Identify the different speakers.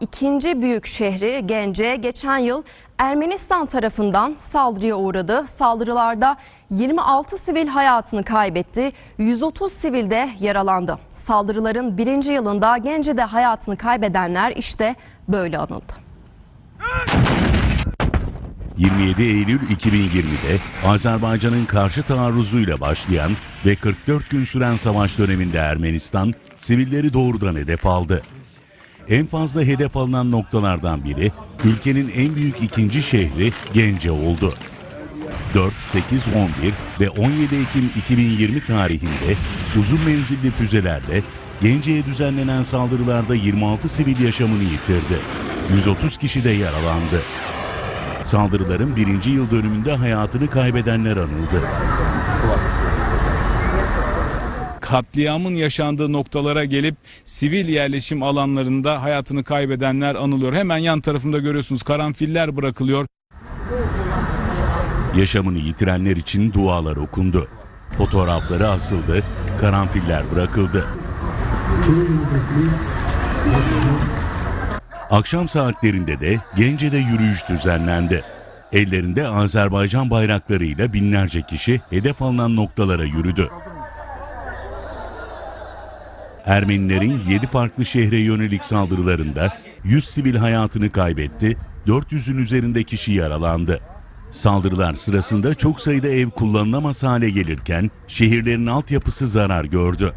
Speaker 1: İkinci büyük şehri Gence geçen yıl Ermenistan tarafından saldırıya uğradı. Saldırılarda 26 sivil hayatını kaybetti, 130 sivil de yaralandı. Saldırıların birinci yılında Gence'de hayatını kaybedenler işte böyle anıldı.
Speaker 2: 27 Eylül 2020'de Azerbaycan'ın karşı taarruzuyla başlayan ve 44 gün süren savaş döneminde Ermenistan sivilleri doğrudan hedef aldı. En fazla hedef alınan noktalardan biri ülkenin en büyük ikinci şehri Gence oldu. 4, 8, 11 ve 17 Ekim 2020 tarihinde uzun menzilli füzelerle Gence'ye düzenlenen saldırılarda 26 sivil yaşamını yitirdi. 130 kişi de yaralandı. Saldırıların birinci yıl dönümünde hayatını kaybedenler anıldı.
Speaker 3: Katliamın yaşandığı noktalara gelip sivil yerleşim alanlarında hayatını kaybedenler anılıyor. Hemen yan tarafında görüyorsunuz karanfiller bırakılıyor.
Speaker 2: Yaşamını yitirenler için dualar okundu. Fotoğrafları asıldı, karanfiller bırakıldı. Akşam saatlerinde de Gence'de yürüyüş düzenlendi. Ellerinde Azerbaycan bayraklarıyla binlerce kişi hedef alınan noktalara yürüdü. Ermenilerin 7 farklı şehre yönelik saldırılarında 100 sivil hayatını kaybetti, 400'ün üzerinde kişi yaralandı. Saldırılar sırasında çok sayıda ev kullanılamaz hale gelirken şehirlerin altyapısı zarar gördü.